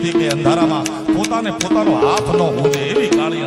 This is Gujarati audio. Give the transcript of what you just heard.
હતી કે અંધારામાં પોતાને પોતાનો હાથ ન હોજે એવી કાળી